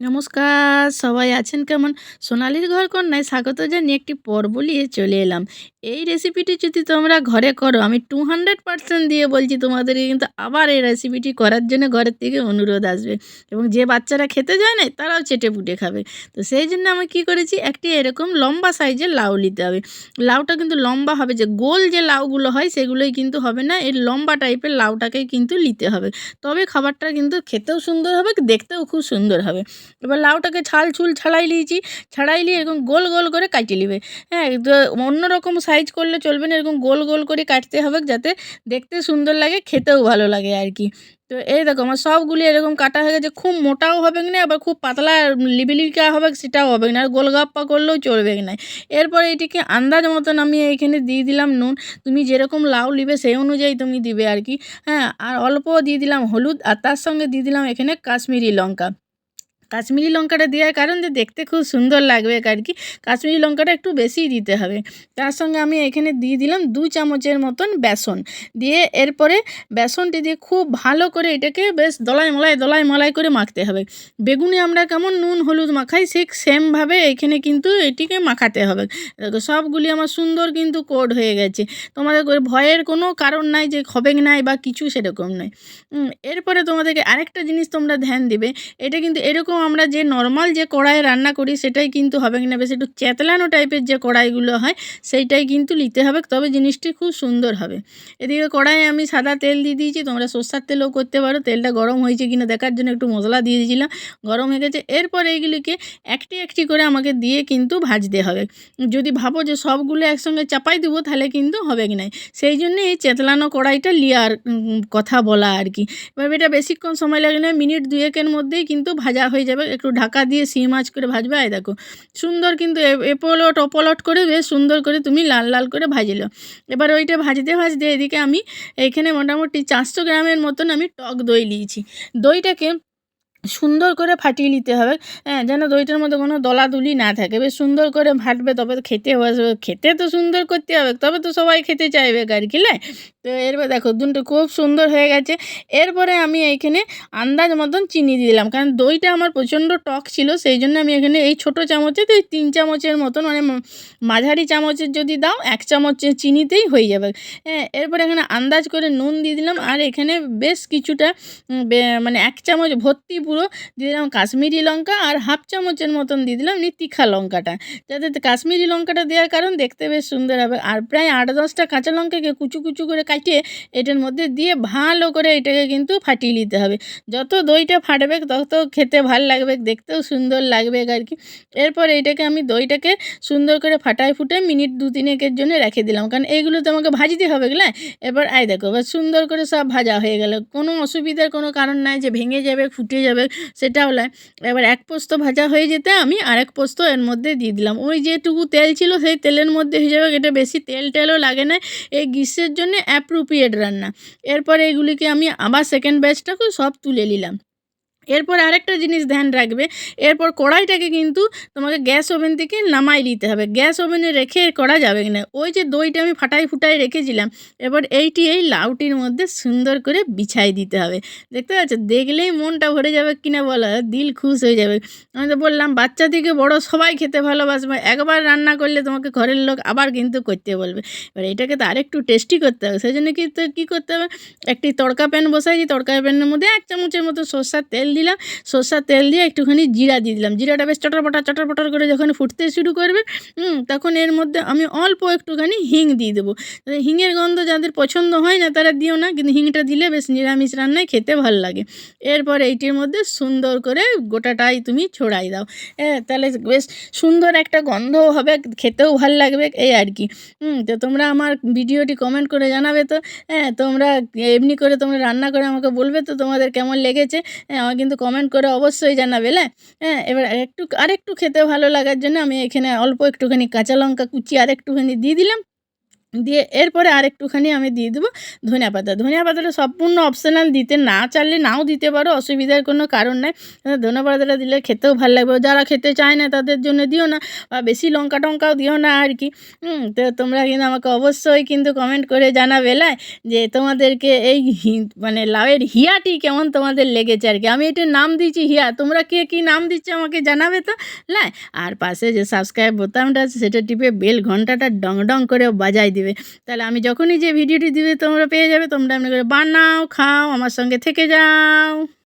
নমস্কার, সবাই আছেন কেমন? সোনালির ঘর কন্যায় স্বাগত জানিয়ে একটি পর্ব নিয়ে চলে এলাম। এই রেসিপিটি যদি তোমরা ঘরে করো, আমি টু হান্ড্রেড পার্সেন্ট দিয়ে বলছি তোমাদেরকে কিন্তু আবার এই রেসিপিটি করার জন্য ঘরের থেকে অনুরোধ আসবে। এবং যে বাচ্চারা খেতে যায় না, তারাও চেটে পুটে খাবে। তো সেই জন্য আমি কী করেছি, একটি এরকম লম্বা সাইজের লাউ নিতে হবে। লাউটা কিন্তু লম্বা হবে, যে গোল যে লাউগুলো হয়, সেগুলোই কিন্তু হবে না এই লম্বা টাইপের লাউটাকেই কিন্তু নিতে হবে। তবে খাবারটা কিন্তু খেতেও সুন্দর হবে, দেখতেও খুব সুন্দর হবে। এবার লাউটাকে ছাল ছুল ছাড়াই নিয়েছি। ছাড়াই নিয়ে এরকম গোল গোল করে কাটিয়ে নিবে। হ্যাঁ তো অন্য রকম সাইজ করলে চলবে না, এরকম গোল গোল করে কাটতে হবে যাতে দেখতে সুন্দর লাগে, খেতেও ভালো লাগে আর কি। তো এই দেখো, আমার সবগুলি এরকম কাটা হয়ে গেছে, খুব মোটাও হবে না আবার খুব পাতলা লিবিলিকা হবে, সেটাও হবে না আর গোলগাপ্পা করলেও চলবে না এরপর এটিকে আন্দাজ মতন আমি এইখানে দিয়ে দিলাম নুন। তুমি যেরকম লাউ নিবে সেই অনুযায়ী তুমি দিবে আর কি। হ্যাঁ আর অল্প দিয়ে দিলাম হলুদ, আর তার সঙ্গে দিয়ে দিলাম এখানে কাশ্মীরি লঙ্কা। কাশ্মীরি লঙ্কাটা দেওয়ার কারণ যে দেখতে খুব সুন্দর লাগবে আর কি। কাশ্মীরি লঙ্কাটা একটু বেশিই দিতে হবে। তার সঙ্গে আমি এখানে দিয়ে দিলাম দু চামচের মতন বেসন। দিয়ে এরপরে বেসনটি দিয়ে খুব ভালো করে এটাকে বেশ দলাই মলাই দলাই মলাই করে মাখতে হবে। বেগুনে আমরা কেমন নুন, হলুদ মাখাই ঠিক সেমভাবে এখানে কিন্তু এটিকে মাখাতে হবে। সবগুলি আমার সুন্দর কিন্তু কোড হয়ে গেছে। তোমাদের ভয়ের কোনো কারণ নাই যে হবে নাই বা কিছু সেরকম নয় এরপরে তোমাদেরকে আরেকটা জিনিস তোমরা ধ্যান দিবে। এটা কিন্তু এরকম আমরা যে নর্মাল যে কড়াইয়ে রান্না করি, সেটাই কিন্তু হবে না বেশ একটু চেতলানো টাইপের যে কড়াইগুলো হয়, সেইটাই কিন্তু নিতে হবে, তবে জিনিসটি খুব সুন্দর হবে। এদিকে কড়াইয়ে আমি সাদা তেল দিয়ে দিয়েছি, তোমরা সর্ষার তেলও করতে পারো, তেলটা গরম হয়েছে কিনা দেখার জন্য একটু মশলা দিয়ে দিয়েছিলাম, গরম হয়ে গেছে, এরপর এইগুলিকে একটি একটি করে আমাকে দিয়ে কিন্তু ভাজতে হবে। যদি ভাবো যে সবগুলো একসঙ্গে চাপাই দেবো, তাহলে কিন্তু হবে কি নাই সেই জন্যে এই চেতলানো কড়াইটা লিয়ার কথা বলা আর কি। এবার এটা বেশিক্ষণ সময় লাগে না, মিনিট দুয়েকের মধ্যেই কিন্তু ভাজা হয়ে যাবে, একটু ঢাকা দিয়ে সিম মাছ করে ভাজবে, আয় দেখো। সুন্দর কিন্তু এপলট, ওপলট করে বেশ সুন্দর করে তুমি লাল লাল করে ভাজিলো। এবার ওইটা ভাজতে ভাজতে এদিকে আমি এখানে মোটামুটি চারশো গ্রামের মতন আমি টক দই নিয়েছি। দইটাকে সুন্দর করে ফাটিয়ে নিতে হবে। হ্যাঁ যেন দইটার মধ্যে কোনো দলাদুলি না থাকে। বেশ সুন্দর করে ফাটবে তবে তো খেতে হবে। খেতে তো সুন্দর করতে হবে, তবে তো সবাই খেতে চাইবে কি তো এরপর দেখো দুটো খুব সুন্দর হয়ে গেছে। এরপরে আমি এইখানে আন্দাজ মতন চিনি দিলাম। কারণ দইটা আমার প্রচণ্ড টক ছিল, সেই জন্য আমি এখানে এই ছোটো চামচে তো তিন চামচের মতন মানে মাঝারি চামচের যদি দাও, এক চামচ চিনিতেই হয়ে যাবে। হ্যাঁ এরপরে এখানে আন্দাজ করে নুন দিয়ে দিলাম। আর এখানে বেশ কিছুটা মানে এক চামচ ভর্তি পুরো দিয়ে দিলাম কাশ্মীরি লঙ্কা আর হাফ চামচের মতন দিয়ে দিলাম নি তিখা লঙ্কাটা। যাতে কাশ্মীরি লঙ্কাটা দেওয়ার কারণ দেখতে বেশ সুন্দর হবে। আর প্রায় আট দশটা কাঁচা লঙ্কাকে কুচু কুচু করে কাটিয়ে এটার মধ্যে দিয়ে ভালো করে এটাকে কিন্তু ফাটিয়ে নিতে হবে। যত দইটা ফাটবে তত খেতে ভালো লাগবে, দেখতেও সুন্দর লাগবে আর কি এরপর এইটাকে আমি দইটাকে সুন্দর করে ফাটায় ফুটে মিনিট দু তিনেকের জন্য রেখে দিলাম। কারণ এইগুলো তো আমাকে ভাজতে হবে গেলে এবার আয় দেখো, এবার সুন্দর করে সব ভাজা হয়ে গেল। কোনো অসুবিধার কোনো কারণ নাই যে ভেঙে যাবে, ফুটে যাবে। সেটাও নয় এবার এক পোস্ত ভাজা হয়ে যেতে আমি আরেক পোস্ত এর মধ্যে দিয়ে দিলাম। ওই যেটুকু তেল ছিল সেই তেলের মধ্যে হয়ে যাবে, এটা বেশি তেল টেলও লাগে না, এই গ্রীষ্মের জন্য অ্যাপ্রোপ্রিয়েট রান্না। এরপর এগুলিকে আমি আবার সেকেন্ড ব্যাচটাকেও সব তুলে নিলাম। এরপর আরেকটা জিনিস ধ্যান রাখবে, এরপর কড়াইটাকে কিন্তু তোমাকে গ্যাস ওভেন থেকে নামাই নিতে হবে। গ্যাস ওভেনে রেখে করা যাবে না ওই যে দইটা আমি ফাটাই ফুটাই রেখেছিলাম এবার এইটি এই লাউটির মধ্যে সুন্দর করে বিছাই দিতে হবে। দেখতে পাচ্ছ? দেখলেই মনটা ভরে যাবে কিনা বলো? দিল খুশ হয়ে যাবে। আমি তো বললাম, বাচ্চা থেকে বড় সবাই খেতে ভালোবাসবে। একবার রান্না করলে তোমাকে ঘরের লোক আবার কিন্তু করতে বলবে। এবার এটাকে তো আরেকটু টেস্টি করতে হবে। সেই জন্য কি কী করতে হবে? একটি তড়কা প্যান বসাইছি তড়কা প্যানের মধ্যে এক চামচের মতো সর্ষার তেল দিলাম, সর্ষার তেল দিয়ে একটুখানি জিরা দিয়ে দিলাম। জিরাটা বেশ চটর পটর চটর পটর করে যখন ফুটতে শুরু করবে তখন এর মধ্যে আমি অল্প একটুখানি হিং দিয়ে দেবো। হিঙের গন্ধ যাদের পছন্দ হয় না, তারা দিও না, কিন্তু হিংটা দিলে বেশ নিরামিষ রান্নায় খেতে ভালো লাগে। এরপর এইটির মধ্যে সুন্দর করে গোটাটাই তুমি ছড়াই দাও। হ্যাঁ তাহলে বেশ সুন্দর একটা গন্ধও হবে, খেতেও ভালো লাগবে, এই আর কি। তো তোমরা আমার ভিডিওটি কমেন্ট করে জানাবে তো। হ্যাঁ তোমরা এমনি করে তোমরা রান্না করে আমাকে বলবে তো তোমাদের কেমন লেগেছে। হ্যাঁ আমার কিন্তু কমেন্ট করে অবশ্যই জানাবে হ্যাঁ এবার একটু, আরেকটু খেতে ভালো লাগার জন্য আমি এখানে অল্প একটুখানি কাঁচা লঙ্কা কুচি আর একটুখানি দিয়ে দিলাম। দিয়ে এরপরে আর একটুখানি আমি দিয়ে দেবো ধনিয়া পাতা। ধনিয়া পাতাটা সম্পূর্ণ অপশনাল দিতে না চাইলে নাও দিতে পারো, অসুবিধার কোনো কারণ নাই। ধনিয়া পাতাটা দিলে খেতেও ভালো লাগবে। যারা খেতে চায় না তাদের জন্য দিও না বা বেশি লঙ্কা টঙ্কাও দিও না আর কি। তো তোমরা কিন্তু আমাকে অবশ্যই কিন্তু কমেন্ট করে জানাবে লাই যে তোমাদেরকে এই মানে লাউয়ের হিয়াটি কেমন তোমাদের লেগেছে আর কি। আমি এটির নাম দিয়েছি হিয়া। তোমরা কে কী নাম দিচ্ছে আমাকে জানাবে তো লাই আর পাশে যে সাবস্ক্রাইব বোতামটা আছে, সেটা টিপে বেল ঘন্টাটা ডং ডং করে বাজাই দিবে। তাহলে আমি যখনই যে ভিডিওটি দিবে তোমরা পেয়ে যাবে, তোমরা এমনি করে বানাও, খাও, আমার সঙ্গে থেকে যাও।